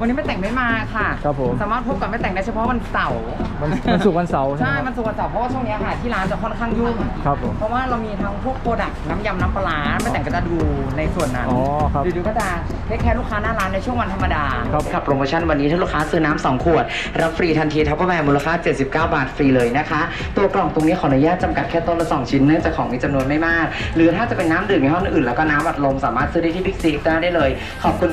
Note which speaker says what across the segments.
Speaker 1: วันนี้แม่แต่งไม่มาค่ะ
Speaker 2: ครับผม
Speaker 1: สามารถพบกับแม่แต่งได้เฉพาะวันเสาร์
Speaker 2: วันวันศุกร์วันเสาร์ใช่
Speaker 1: ใช่
Speaker 2: ไหม
Speaker 1: มันสุกร์วันเสาร์เพราะว่าช่วงนี้ค่ะที่ร้านจะค่อนข้างยุ่ง
Speaker 2: ครับผม
Speaker 1: เพราะว่าเรามีทั้งพวกโปรดักต์น้ำยำน้ำปลาร้าแม่แต่งก็จะดูในส่วนนั้น
Speaker 2: อ๋อครับ
Speaker 1: หรือก็จะเทคแคร์ลูกค้าหน้าร้านในช่วงวันธรรมดา
Speaker 2: ครับ
Speaker 1: กับโปรโมชั่นวันนี้ถ้าลูกค้าซื้อน้ำสองขวด รับฟรีทันทีทัพเปอร์แวร์มูลค่า 79 บาทฟรีเลยนะคะ ตัวกล่องตรงนี้ขออนุญาตจำกัดแค่ต้นละ2ชิ้นเนื่องจากของมีจำนวนไม่มาก หรือถ้าจะเป็นน้ำดื่มยี่ห้ออื่นแล้วก็น้ำอัดลมสามารถซื้อได้ที่บิ๊กซีได้เลย ขอบคุณ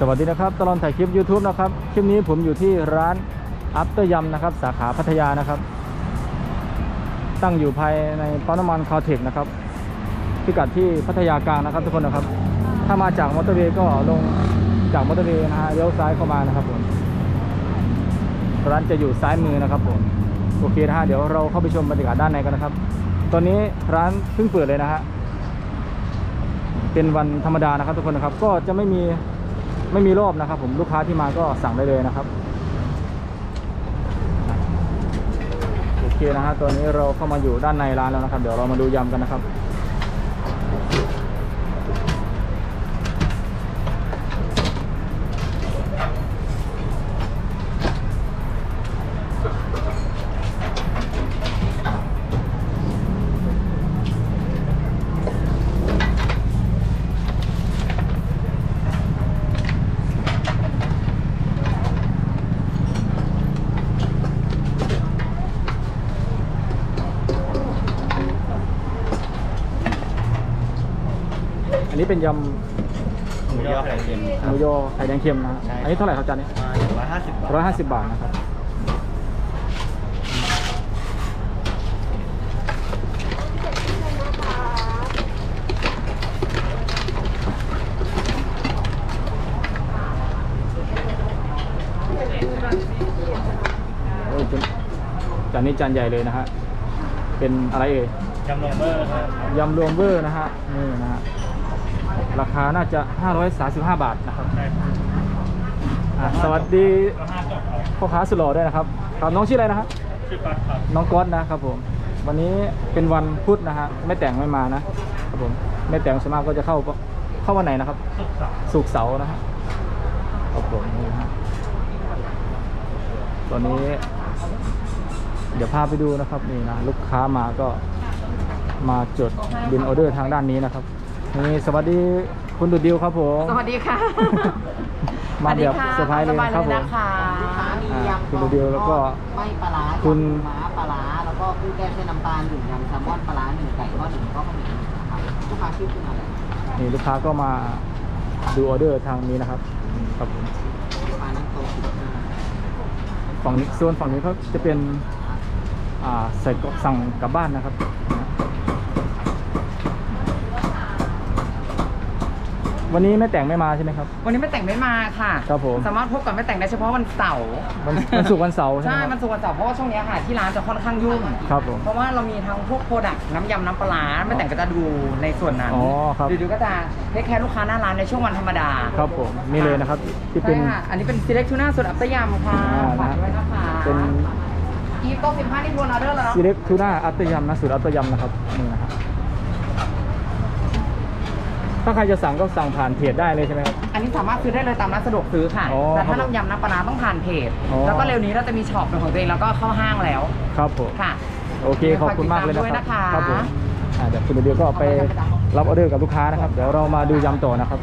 Speaker 2: สวัสดีนะครับตลอดถ่ายคลิป YouTube นะครับ คลิปนี้ผมอยู่ที่ร้านอัปเตอร์ยำนะครับ สาขาพัทยานะครับ ตั้งอยู่ภายในปั๊มน้ำมันคาเทคนะครับพิกัดที่พัทยากลางนะครับทุกคนนะครับ ถ้ามาจากมอเตอร์เวย์ก็ลงจากมอเตอร์เวย์นะฮะเลี้ยวซ้ายเข้ามานะครับผมร้านจะอยู่ซ้ายมือนะครับผมโอเคนะฮะเดี๋ยวเราเข้าไปชมบรรยากาศด้านในกันนะครับ ตอนนี้ร้านเพิ่งเปิดเลยนะฮะเป็นวันธรรมดานะครับทุกคนนะครับ ก็จะไม่มี ไม่มีรอบนะครับ ผมลูกค้าที่มาก็สั่งได้เลยนะครับโอเคนะฮะตอนนี้เราเข้ามาอยู่ด้านในร้านแล้วนะครับ เดี๋ยวเรามาดูยำกันนะครับ นนี้เป็นยำ
Speaker 3: หมูยอไข่เค็ม
Speaker 2: หมูยอไข่แดงเค็มนะฮะ
Speaker 3: ใช่
Speaker 2: อันนี้เท่าไหร่ครับจานนี้
Speaker 3: มาร้อยห้าสิบบาท
Speaker 2: ร้อยห้าสิบบาทนะครับโอ้ยเป็นจานนี้จานใหญ่เลยนะฮะเป็นอะไรเอ่ย
Speaker 3: ยำโรเบอร์ครับ
Speaker 2: ยำรวมเวอร์นะฮะนี่นะฮะ ราคาน่าจะ 535 บาทนะครับ
Speaker 3: ใช่ครับ
Speaker 2: อะสวัสดี
Speaker 3: ก็ห้าจบครับ
Speaker 2: พ่อค้าสุดหล่อด้วยนะครับครับน้องชื่ออะไรนะครับ
Speaker 3: ชื่อก๊อตครับ
Speaker 2: น้องก๊อตนะครับผม วันนี้เป็นวันพุธนะฮะแม่แต่งไม่มานะครับผมแม่แต่งส่วนมากก็จะเข้าเข้าวันไหนนะครับ
Speaker 3: สุกร์เสาร์
Speaker 2: ศุกร์เสาร์นะฮะครับผมนี่นะฮะตอนนี้ เดี๋ยวพาไปดูนะครับนี่นะลูกค้ามาก็มาจดบินออเดอร์ทางด้านนี้นะครับ นี่สวัสดีคุณดุดดิวครับผม
Speaker 1: สวัสดีค่ะ
Speaker 2: มาแบบเซอร์ไพรส์เลย
Speaker 1: สบาย
Speaker 2: นะครับผม
Speaker 1: นะคะ
Speaker 4: ลูกค้ามี
Speaker 2: อ่ายำคุณโมเดลแล้วก็
Speaker 4: ไม่ปลาร้า
Speaker 2: คุณ
Speaker 4: ยำม้าปลาร้าแล้วก็กุ้งแก้วเส้นน้ำตาลหนึ่งยำแซลมอนปลาร้าหนึ่งไก่ทอดหนึ่งก็ข้าวเหนียวหนึ่งนะครับลูกค้าชื่อคุณอะไร
Speaker 2: นี่ลูกค้าก็มาดูออเดอร์ทางนี้นะครับครับผม
Speaker 4: ลูกค้านั่งโต๊ะสิบห้า
Speaker 2: ฝั่งนี้โซนฝั่งนี้เขาจะเป็นอ่าใส่กล่องสั่งกลับบ้านนะครับ วันนี้แม่แต่งไม่มาใช่ไหมครับ
Speaker 1: วันนี้แม่แต่งไม่มาค่ะ
Speaker 2: ครับผม
Speaker 1: สามารถพบกับแม่แต่งได้เฉพาะวันเสาร์
Speaker 2: วันวันศุกร์วันเสาร์ใช่ไห
Speaker 1: ใช่
Speaker 2: มครับ
Speaker 1: มันสุกร์วันเสาร์เพราะว่าช่วงนี้ค่ะที่ร้านจะค่อนข้างยุ่ง
Speaker 2: ครับผม
Speaker 1: เพราะว่าเรามีทั้งพวกโปรดักต์น้ำยำน้ำปลาร้าแม่แต่งก็จะดูในส่วนนั้น
Speaker 2: อ๋อครับ
Speaker 1: หรือก็จะเทคแคร์ลูกค้าหน้าร้านในช่วงวันธรรมดา
Speaker 2: ครับผมนี่เลยนะครับที่เป็น
Speaker 1: ใช่ค่ะอันนี้เป็น select tuna สูตรอัปเตอร์ยำค่ะ
Speaker 2: อ่า
Speaker 1: ฝากด้วยนะคะ
Speaker 2: เป็น
Speaker 1: อีฟโต๊ะสิบห้านี่ทวนออเดอร์แล้วเนาะ
Speaker 2: ซีเล็กทูน่าอัตเตอร์ยำนะสูตรอัตเตอร์ยำนะครับนี่นะครับ ถ้าใครจะสั่งก็สั่งผ่านเพจได้เลยใช่ไหมครับ
Speaker 1: อันนี้สามารถซื้อได้เลยตามร้านสะดวกซื้อค่ะ
Speaker 2: อ๋อ
Speaker 1: แต่ถ้า
Speaker 2: ครับผม
Speaker 1: น้ำยำน้ำปลาร้าต้องผ่านเพจ
Speaker 2: อ๋อ
Speaker 1: แล้วก็เร็วนี้เราจะมีช็อปเป็นของตัวเองแล้วก็เข้าห้างแล้ว
Speaker 2: ครับผม
Speaker 1: ค่ะ
Speaker 2: โอเค ขอบคุณมากเลยนะ
Speaker 1: ฝากติด
Speaker 2: ค
Speaker 1: ตาม
Speaker 2: รับ
Speaker 1: ด้วยนะคะ
Speaker 2: ครับผมอ่าเดี๋ยวคุณเดียวก็ไปรับออเดอร์กับลูกค้านะครับ เดี๋ยวเรามาดูยำต่อนะครับ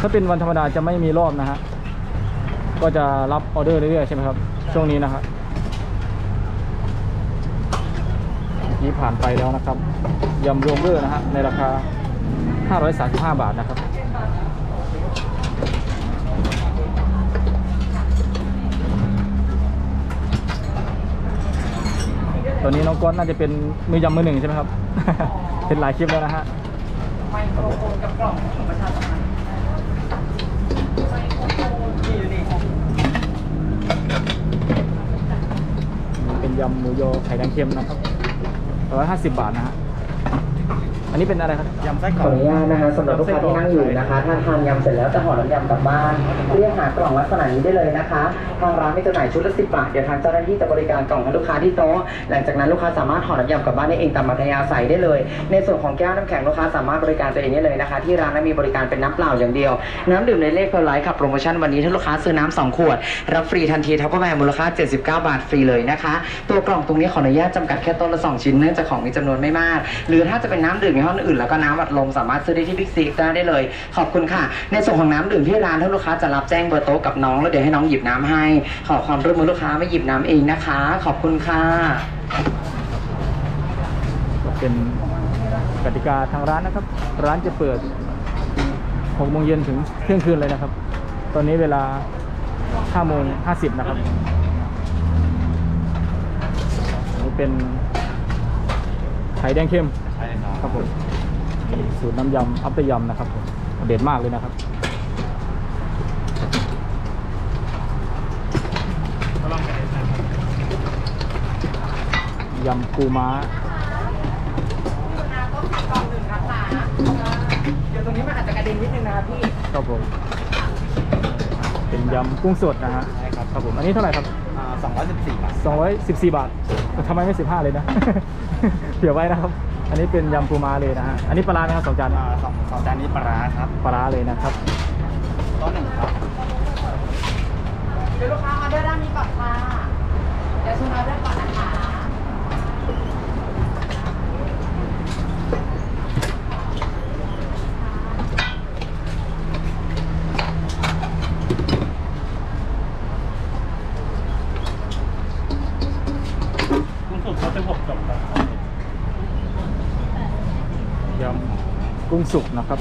Speaker 2: ถ้าเป็นวันธรรมดาจะไม่มีรอบนะฮะ ก็จะรับออเดอร์เรื่อยๆใช่ไหมครับ ช่วงนี้นะครับเมื่อ กี้ผ่านไปแล้วนะครับยำรวมเบอร์นะฮะในราคา 535 บาทนะครับตอนนี้น้องก้อนน่าจะเป็นมือยำมือหนึ่งใช่ไหมครับ เป็นหลายคลิปแล้วนะฮะ
Speaker 1: ไมโครโฟนกับกล่องของประชาสัมพัน
Speaker 2: เป็นยำหมูยอไข่แดงเค็มนะครับ ร้อยห้าสิบบาทนะฮะ อันนี้เป็นอะไรครับ
Speaker 3: ยำไส้ก
Speaker 1: ข
Speaker 3: ร
Speaker 1: อ
Speaker 3: อ
Speaker 1: อกนุญาตนะคะสำหรับลูกค้าที่นั่งอยู่นะคะ ถ้าทานยำเสร็จแล้วจะห่อน้ำยำกลับบ้านเรียกหากล่องลักษณะนี้ได้เลยนะคะทางร้านมีจำหน่ายชุดละสิบบาทเดี๋ยวทางเจ้าหน้าที่จะบริการกล่องให้ลูกค้าที่โต๊ะหลังจากนั้นลูกค้าสามารถห่อน้ำยำกลับบ้านได้เองตามอัธยาศัยได้เลย ในส่วนของแก้วน้ำแข็งลูกค้าสามารถบริการตัวเองได้เลยนะคะ ที่ร้านนั้นมีบริการเป็นน้ำเปล่าอย่างเดียว น้ำดื่มในเลขเพลไลท์ค่ะโปรโมชั่นวันนี้ถ้าลูกค้าซื้อน้ำสองขวดรับฟรีทันทีทัพเปอร์แวร์มูลค่า 79 บาทฟรีเลยนะคะ ตัวกล่องตรงนี้ขออนุญาตจำกัดแค่ต้นละ2ชิ้นเนื่องจากของมีจำนวนไม่มาก หรือถ้าจะเป็นน้ำดื่มยี่ห้ออื่นแล้วก็น้ำอัดลมสามารถซื้อได้ที่บิ๊กซีได้เลย ขอบคุณค่ะ ในส่วนของน้ำดื่มที่ร้านถ้าลูกค้าจะรับแจ้งเบอร์โต๊ะกับน้องแล้วเดี๋ยวให้น้องหยิบน้ำให้ ขอความร่วมมือลูกค้าไม่หยิบน้ำเองนะคะ ขอบคุณค่ะ
Speaker 2: เป็นกติกาทางร้านนะครับ ร้านจะเปิด6โมงเย็นถึงเที่ยงคืนเลยนะครับ ตอนนี้เวลา5โมง50 นะครับนนี้เป็นไข่แดงเค็ม
Speaker 3: ใช่ค
Speaker 2: ค
Speaker 3: รั
Speaker 2: รั
Speaker 3: บบ
Speaker 2: ผมสูตรน้ำยำอัปเตอร์ยำนะครับผมเด็ดมากเลยนะครับ
Speaker 3: ก็ลองกันนะครับ
Speaker 2: ยำปูม้า
Speaker 1: เดี๋ยวตรงนี้มันอาจจะกระเด็นนิดนึงนะครับพี่
Speaker 2: ครับผมเป็นยำกุ้งสดนะฮะ
Speaker 3: ใช่ครับ
Speaker 2: ครับผมอันนี้เท่าไหร่ครับ
Speaker 3: สองร้อยสิบสี่บาท
Speaker 2: 214 บาททำไมไม่ 15 เลยนะเผื่อไว้นะครับ อันนี้เป็นยำปูม้าเลยนะฮะ อันนี้ปลาร้าไหมครับสองจาน
Speaker 3: อ่าสองสองจานนี้ปลาร้าครับ
Speaker 2: ปลาร้าเลยนะครับ
Speaker 3: โต๊ะหนึ่งครับ
Speaker 4: เดี๋ยวลูกค้าออเดอร์ด้านนี้ก่อนค่ะ เดี๋ยวซูมออเดอร์ก่อนนะคะ
Speaker 3: กุ้งสุกเขาจะหกจบครับ
Speaker 2: ยำกุ้ง สุกนะครับ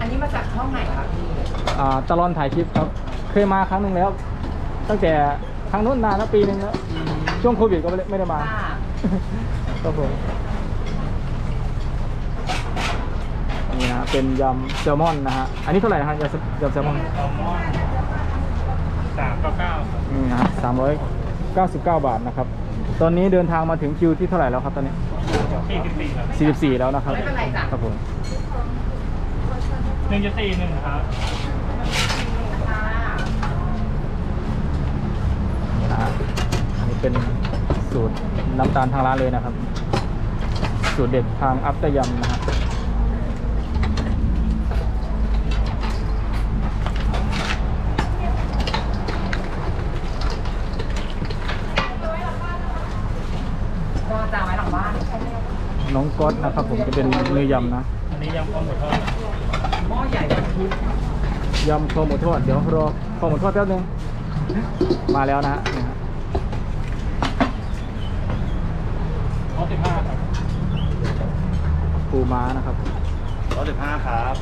Speaker 1: อันนี้มาจากช่องไหนครับพี่
Speaker 2: อ่าตลอนถ่ายคลิปครับ เคยมาครั้งหนึ่งแล้ว ตั้งแต่ครั้งนู้นนานแล้วปีหนึ่งแล้ว ช่วงโควิดก็ไม่ได้ไม่ได้มา
Speaker 1: ค่ะ
Speaker 2: ครับผมนี่นะฮะเป็นยำแซลมอนนะฮะ อันนี้เท่าไหร่นะฮะยำยำแซลมอน
Speaker 3: แซลมอนสามเก้าเก้าครับ
Speaker 2: นี่นะฮะสามร้อยเก้าสิบเก้าบาทนะครับ ตอนนี้เดินทางมาถึงคิวที่เท่าไหร่แล้วครับตอนนี้
Speaker 3: สี่สิบสี่ครับ
Speaker 2: สี่สิบสี่แล้วนะครับ
Speaker 1: ไม่เป็นไรจ้ะ
Speaker 2: ครับผม
Speaker 3: หนึ่งจะสี่หนึ่งครับ
Speaker 2: นี่นะฮะอันนี้เป็นสูตรน้ำตาลทางร้านเลยนะครับ สูตรเด็ดทางอัพเตอร์ยำนะฮะ
Speaker 1: ก็จางไว้หลังบ้าน
Speaker 2: น้องก๊อตนะครับ ผมจะเป็นเนื้อยำนะ
Speaker 3: อันนี้ยำข้าวหมูทอด
Speaker 1: หม้อใหญ่วันทิพย์
Speaker 2: ยำคอหมูทอดเดี๋ยวรอคอหมูทอดแป๊บนึงมาแล้วนะฮะนี่ฮะ
Speaker 3: ร้อยสิบห้าครับ
Speaker 2: ปูม้านะครับ
Speaker 3: ร้อยสิบห้าครับ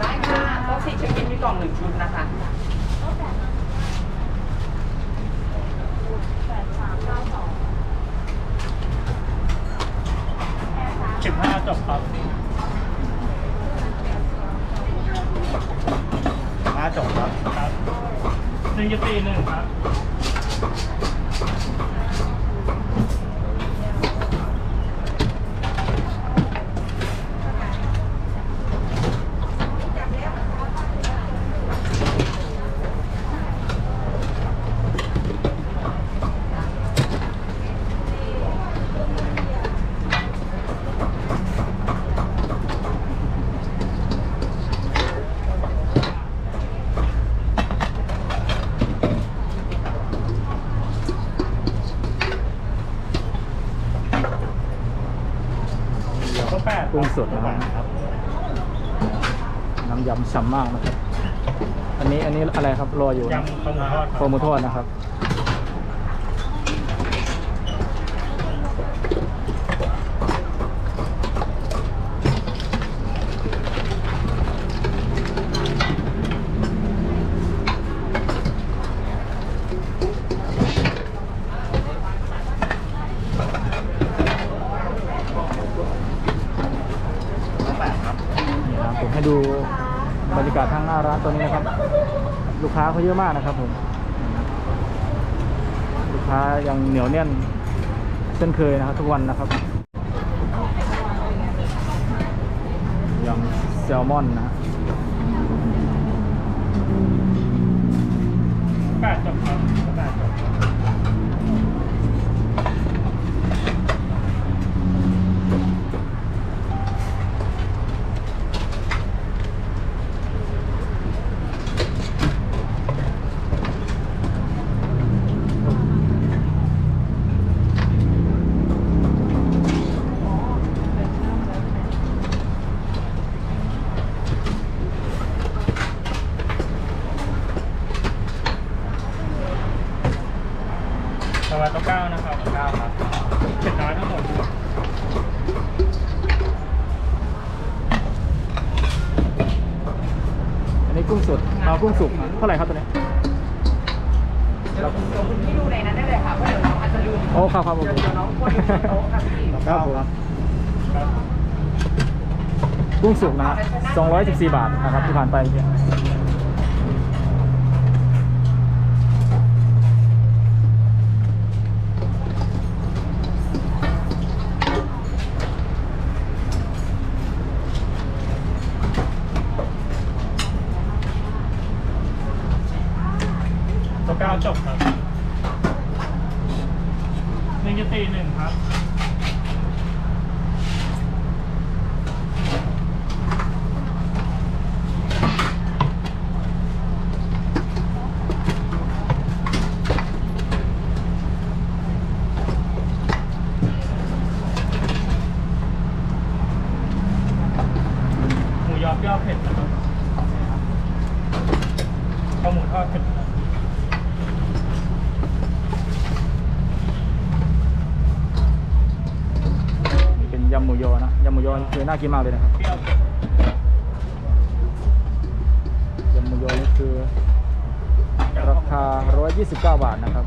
Speaker 1: ได้ค่ะโต๊ะสี่เช็คอินมีกล่องหนึ่งชุดนะคะ
Speaker 3: สิบห้าจบครับห้าจบครับครับหนึ่งยี่สี่หนึ่งครับ
Speaker 2: สดนะครับ
Speaker 3: ครับ
Speaker 2: น้ำยำฉ่ำมากนะครับ อันนี้อันนี้อะไรครับรออยู่
Speaker 3: ยำข้าวหมูทอด
Speaker 2: คอหมูทอดนะครับ
Speaker 3: แปดครับ
Speaker 2: นี่นะครับ ผมให้ดูบรรยากาศทางหน้าร้านตัวนี้นะครับ ลูกค้าเขาเยอะมากนะครับผม ลูกค้ายังเหนียวแน่นเช่นเคยนะครับทุกวันนะครับยังแซลมอนนะฮะ
Speaker 3: แปดจบครับแปดจบ สวัสดีเก้านะครับเก้าครับเจ็ดน้อยทั้งหมด
Speaker 2: อันนี้กุ้งสดเอากุ้งสุกเท่าไหร่ครับตัวนี้
Speaker 1: เดี๋ยวเดี๋ยวคุณพี่ดูในนั้นได้เลยค่ะเพราะเดี๋ยวน้องอาจจะลืม
Speaker 2: โอ้ครับครับผม
Speaker 1: เดี๋ยวเดี๋ยวน้องคนที่บนโต๊ะค่ะพี่
Speaker 2: ครับผม
Speaker 3: ครับ
Speaker 2: กุ้งสุกนะฮะ214 บาทนะครับที่ผ่านไปเนี่ย
Speaker 3: ตัวเก้าจบครับหนึ่งจะตีหนึ่งครับ หมูยอเปรี้ยวเผ็ดนะครับข้าวหมูทอดเผ็ดนะครับ
Speaker 2: นี่เป็นยำหมูยอนะยำหมูยอนี่คือน่า กินมากเลยนะครับ
Speaker 3: ยำ
Speaker 2: หมูยอนี่คือ ราคา 129 บาทนะครับ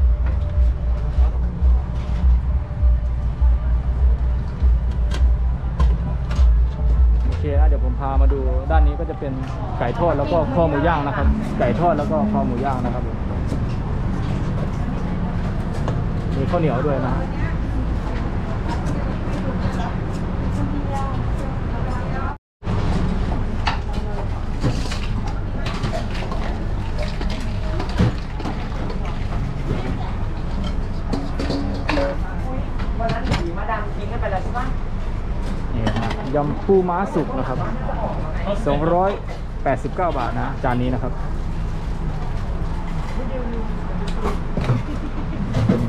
Speaker 2: โอเคนะเดี๋ยวผมพามาดูด้านนี้ก็จะเป็นไก่ทอดแล้วก็ข้อหมูย่างนะครับ ไก่ทอดแล้วก็ข้อหมูย่างนะครับผมมีข้าวเหนียวด้วยนะ
Speaker 1: วันนั้นผีมาดามทิ้งกันไปแล้วใช่ปะ
Speaker 2: นี่นะฮะยำ ปูม้าสุกนะครับ 289 บาทนะ จานนี้นะครับเป็น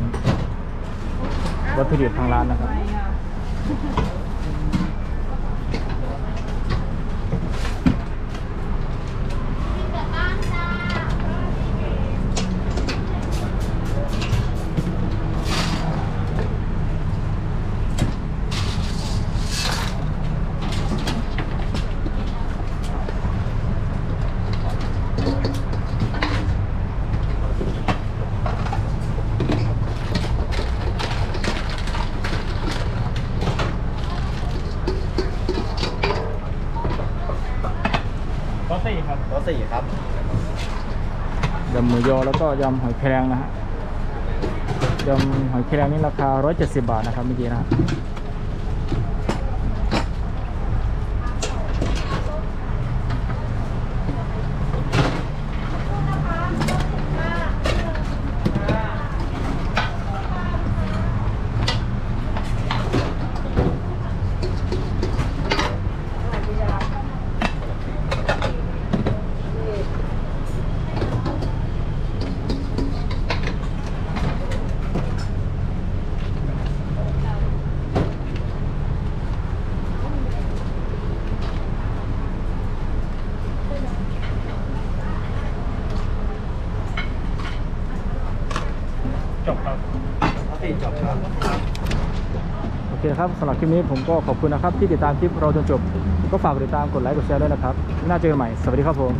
Speaker 2: วัตถุดิบทางร้านนะครับ
Speaker 4: สี่ครับ
Speaker 2: ยำหมูยอแล้วก็ยำหอยแครงนะฮะยำหอยแครงนี่ราคา 170 บาทนะครับเมื่อกี้นะฮะ
Speaker 3: จบครับ
Speaker 4: โต๊ะสี่จบครับ
Speaker 2: โอเคนะครับสำหรับคลิปนี้ผมก็ขอบคุณนะครับที่ติดตามคลิปเราจนจบ ก็ฝากกดติดตามกดไลค์กดแชร์ด้วยนะครับน่าเจอกันใหม่ สวัสดีครับผม